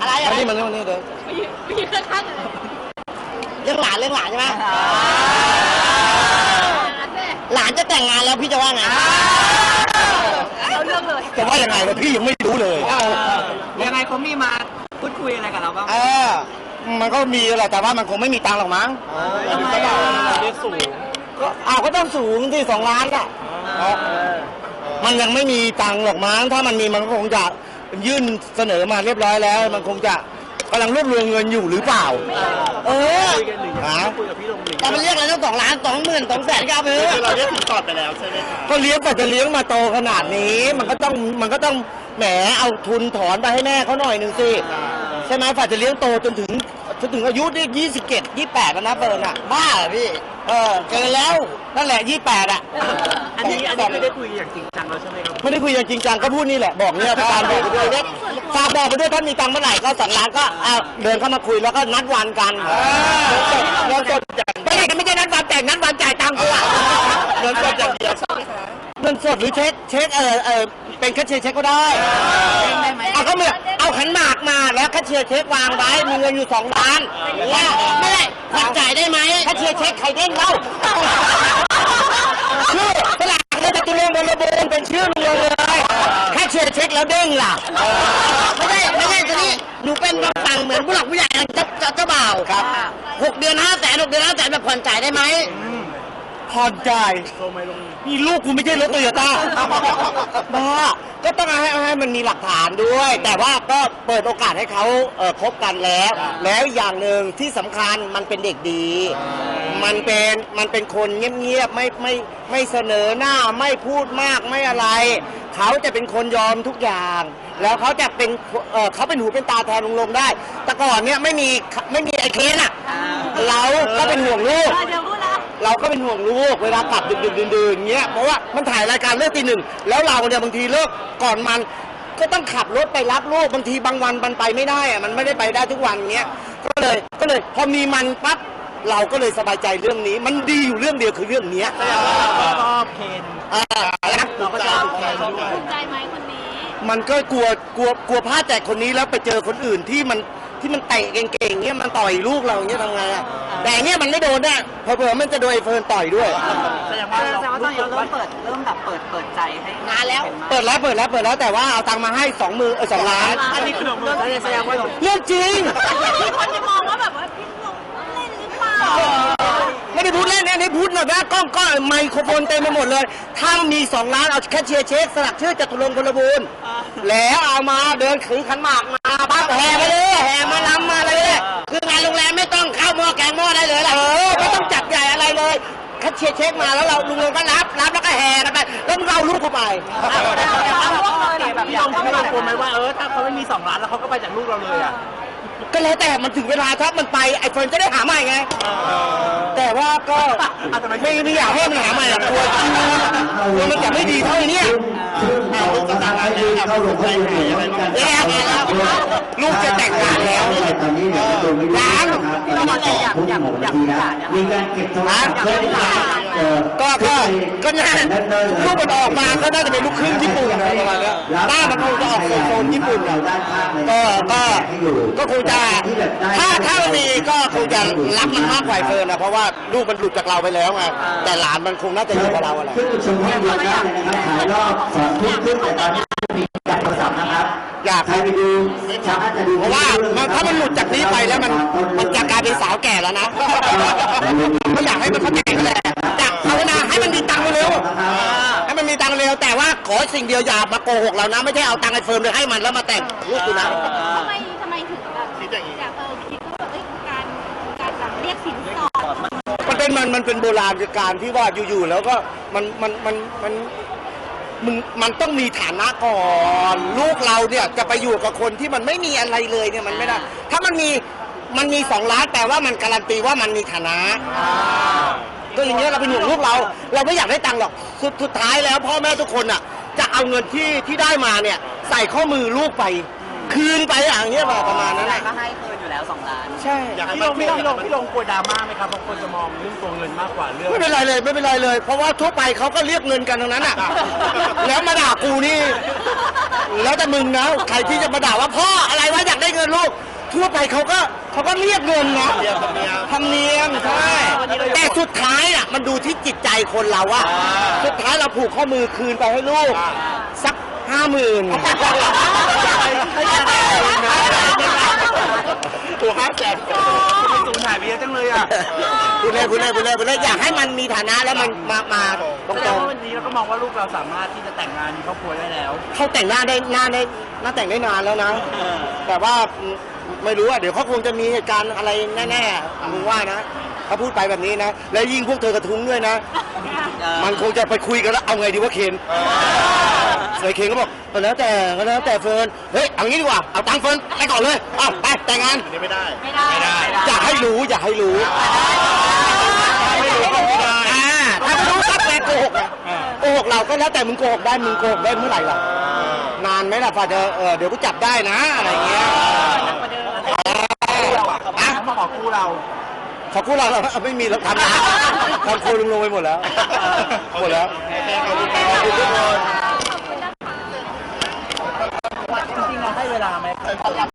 อะไรอะไร มานี่มันนี่มันนี่เลยเรื่องหลานเรื่องหลานใช่ไหมหลานจะแต่งงานแล้วพี่จะว่าไงจะว่ายังไงเลยพี่ยังไม่รู้เลย ยังไงเขามีมาพูดคุยอะไรกับเราบ้าง เออ มันก็มีแหละแต่ว่ามันคงไม่มีตังค์หรอกมั้งทำไมอะ เรียกสูงก็อ้าวก็ต้องสูงที่สองล้านอะ มันยังไม่มีตังค์หรอกมั้ง ถ้ามันมีมันก็คงจะ ยื่นเสนอมาเรียบร้อยแล้ว มันคงจะกำลังรวบรวมเงินอยู่หรือเปล่า เออฮะแต่มันเรียกอะไรต้องสองล้านสองหมื่นสองแสนก็เอาไปเถอะ เราเรียกสินสอดไปแล้วใช่ไหมคะก็เลี้ยงแต่จะเลี้ยงมาโตขนาดนี้ มันก็ต้องมันก็ต้องแหมเอาทุนถอนไปให้แม่เขาหน่อยหนึ่งสิใช่ไหมฝ่ายจะเลี้ยงโตจนถึง จนถึงอายุได้ยี่สิบเจ็ดยี่แปดแล้วนะเฟิร์นอะ บ้าเหรอพี่ เออเกินแล้ว นั่นแหละยี่แปดอะ อันนี้อันนี้ไม่ได้คุยอย่างจริงจังแล้วใช่ไหมครับ ไม่ได้คุยกันจริงจังก็พูดนี่แหละ บอกเนี่ยการบอกไปด้วยเนี่ยฝากบอกไปด้วยถ้ามีตังค์เมื่อไหร่ก็สองล้านก็เอาเดินเข้ามาคุยแล้วก็นัดวันกันเงินสดไม่ใช่ไม่ใช่นัดวันแต่งนัดวันจ่ายตังค์กูอะเงินสดอย่างเดียวเงินสดหรือเช็คเช็คเออเออเป็นแคชเชียร์เช็คก็ได้เอาก็เมื่อเอาขันหมากมาแล้วแคชเชียร์เช็ควางไว้มีเงินอยู่สองล้านเนี่ยไม่ได้ผ่อนจ่ายได้ไหมแคชเชียร์เช็คใครเด้งเล่าชื่อสลากในจตุรงค์บรบูรณ์เป็นชื่อลุงเลยแคชเชียร์เช็คแล้วเด้งล่ะไม่ได้ไม่ได้ทีนี้หนูเป็นฝั่งเหมือนผู้หลักผู้ใหญ่ เจ้าเจ้าเจ้าบ่าวครับหกเดือนห้าแสนหกเดือนห้าแสนแบบผ่อนจ่ายได้ไหมผ่อนจ่ายนี่ลูกกูไม่ใช่รถโตโยต้าบ้าก็ต้องให้ให้มันมีหลักฐานด้วย แต่ว่าก็เปิดโอกาสให้เขาเอ่อคบกันแล้ว แล้วอย่างหนึ่งที่สำคัญมันเป็นเด็กดี มันเป็นมันเป็นคนเงียบๆไม่ไม่ไม่เสนอหน้าไม่พูดมากไม่อะไร เขาจะเป็นคนยอมทุกอย่าง แล้วเขาจะเป็นเอ่อเขาเป็นหูเป็นตาแทนลุงลงได้ แต่ก่อนเนี่ยไม่มีไม่มีไอ้เคนอะเราก็เป็นห่วงลูกเราก็เป็นห่วงลูกเวลากลับดึกๆดื่นๆเงี้ยเพราะว่ามันถ่ายรายการเลิกตีหนึ่งแล้วเราเนี่ยบางทีเลิกก่อนมัน ก็ต้องขับรถไปรับลูกบางทีบางวันมันไปไม่ได้อะมันไม่ได้ไปได้ทุกวันเงี้ยก็เลยก็เลยพอมีมันปั๊บเราก็เลยสบายใจเรื่องนี้ มันดีอยู่เรื่องเดียวคือเรื่องเนี้ยก็เพนอ่านะ เราก็จะดูแคนด้วย ภูมิใจไหมคนนี้ มันก็กลัวกลัวกลัวพลาดจากคนนี้แล้วไปเจอคนอื่นที่มันที่มันเตะเก่งๆเงี้ยมันต่อยลูกเราอย่างเงี้ยทำไงอะแต่เนี้ยมันไม่โดนแน่เผื่อๆมันจะโดนไอ้เฟิร์นต่อยด้วย แสดงว่าเราตอนนี้เราเริ่มเปิดเริ่มแบบเปิดเปิดใจให้นานแล้ว เปิดแล้วเปิดแล้วเปิดแล้วแต่ว่าเอาตังค์มาให้สองมือเออสองล้าน อันนี้คือเริ่มแสดงว่าเราเรื่องจริง มีคนจะมองว่าแบบว่าพี่หลงเล่นหรือเปล่า ไม่ได้พูดเล่นนะนี่พูดแบบว่ากล้องก็ไมโครโฟนเต็มไปหมดเลย ถ้ามีสองล้านเอาแค่เชียร์เช็คสลักชื่อจตุรงค์พลบูรณ์แล้วเอามาเดินถือขันหมากมาบ้านแห่ไปเลยแห่มาลำมาเลย คืองานโรงแรมไม่ต้องเข้าหม้อแกงหม้อได้เลยล่ะเออไม่ต้องจัดใหญ่อะไรเลยแค่เชียร์เช็คมาแล้วเราลุงลงก็รับรับแล้วก็แห่กันไปแล้วเราลูกเข้าไปแบบอยากให้เรากลัวไหมว่าเออถ้าเขาไม่มีสองล้านแล้วเขาก็ไปจากลูกเราเลยอะ ก็แล้วแต่มันถึงเวลาถ้ามันไปไอ้เฟิร์นจะได้หาใหม่ไง แต่ว่าก็ไม่ไม่อยากให้มันหาใหม่หรอกกลัวกลัวมันจะไม่ดีเท่าไอ้เนี่ยเอาลูกจะแต่งงานแล้วเข้าลงใจหายอะไรบ้างแล้วแล้วลูกจะแต่งงานแล้วตอน นี้เดี๋ยวจะดูวิดีโอนะครับตอนนี้สองทุ่มหกนาทีนะมีการเก็บโทรศัพท์เพิ่มเอ่อก็ก็ก็น่าลูกมันออกมาก็น่าจะเป็นลูกครึ่งญี่ปุ่นอะไรประมาณเนี้ยหน้ามันคงจะออกโซนญี่ปุ่นอะก็ก็ก็คงจะถ้าถ้ามันมีก็คงจะรักมันมากกว่าไอ้เฟิร์นนะเพราะว่าลูกมันหลุดจากเราไปแล้วไงแต่หลานมันคงน่าจะอยู่กับเราอะไร ขึ้นชมให้ดูได้เลยนะครับถ่ายรอบสองทุ่มครึ่งแต่ตอนนี้ อยากใครไปดูสามารถจะดูเพราะว่ามันถ้ามันหลุดจากนี้ไปแล้วมันมันจะกลายเป็นสาวแก่แล้วนะก็อยากให้มันเข้าใจกันแหละอยากภาวนาให้มันมีตังค์เร็วๆให้มันมีตังค์เร็วแต่ว่าขอสิ่งเดียวอย่ามาโกหกเรานะ ไม่ใช่เอาตังค์ไอ้เฟิร์มไปให้มันแล้วมาแต่งลูกกูนะทำไมทำไมถึงแบบอยากเออคิดว่าแบบเอ้ยการการแบบเรียกสินสอดมันเป็นมันมันเป็นโบราณการที่ว่าอยู่ๆแล้วก็มันมันมันมัน มึงมันต้องมีฐานะก่อน ลูกเราเนี่ยจะไปอยู่กับคนที่มันไม่มีอะไรเลยเนี่ยมันไม่ได้ ถ้ามันมีมันมีสองล้านแต่ว่ามันการันตีว่ามันมีฐานะก็อย่างเงี้ยเราเป็นห่วงลูกเรา เราไม่อยากได้ตังค์หรอกสุดสุดท้ายแล้วพ่อแม่ทุกคนอะ จะเอาเงินที่ที่ได้มาเนี่ย ใส่ข้อมือลูกไป คืนไปอย่างเงี้ยบอกประมาณนั้นแหละ ก็ให้คืนอยู่ แล้วสองล้าน ใช่พี่ลงพี่ลงพี่ลงพี่ลงกลัวดราม่าไหมครับบางคนจะมองเรื่องตัวเงินมากกว่าเรื่อง ไม่เป็นไรเลยไม่เป็นไรเลย เพราะว่าทั่วไปเขาก็เรียกเงินกันทั้งนั้นอะ แล้วมาด่ากูนี่ แล้วแต่มึงนะใครที่จะมาด่าว่าพ่ออะไรวะอยากได้เงินลูก ทั่วไปเขาก็เขาก็เรียกเงินนะธรรมเนียมใช่แต่สุดท้ายอะมันดูที่จิตใจคนเราว่า สุดท้ายเราผูกข้อมือคืนไปให้ลูก สัก ห้าหมื่นตัวห้าแสนไม่สูญหายไปเยอะจังเลยอะคุณเล่นคุณเล่นคุณเล่นคุณเล่นอยากให้มันมีฐานะแล้วมันมามาตแสดรงงว่าวันนี้เราก็มองว่าลูกเราสามารถที่จะแต่งงานมีครอบครัวได้แล้ว ๆเขาแต่งหน้าได้หน้าได้หน้าแต่งได้นานแล้วนะ แต่ว่าไม่รู้อะเดี๋ยวเขาคงจะมีเหตุการณ์อะไรแน่ๆมึงว่านะเขาพูดไปแบบนี้นะ แล้วยิ่งพวกเธอกระทุ้งด้วยนะ มันคงจะไปคุยกันแล้วเอาไงดีวะเคน เคยเคนก็บอกก็แล้วแต่ก็แล้วแต่เฟิร์นเฮ้ยเอางี้ดีกว่าเอาตังค์เฟิร์นไปก่อนเลยเอาไปแต่งงานไม่ได้อย่าให้รู้อย่าให้รู้ไม่รู้ก็ไม่ได้อ่าถ้าไม่รู้ก็แปลโกหกไงโกหกเราก็แล้วแต่มึงโกหกได้มึงโกหกได้เมื่อไหร่ล่ะนานไหมล่ะฝ่าจะเออเดี๋ยวกูจับได้นะอะไรเงี้ยอะมาขอกคู่เราขอบคุณเราเราไม่มีเราทำนะทำโคลุงลงไปหมดแล้ว หมดแล้วขอบคุณทุกคน จ ริงๆเราให้เวลาไหม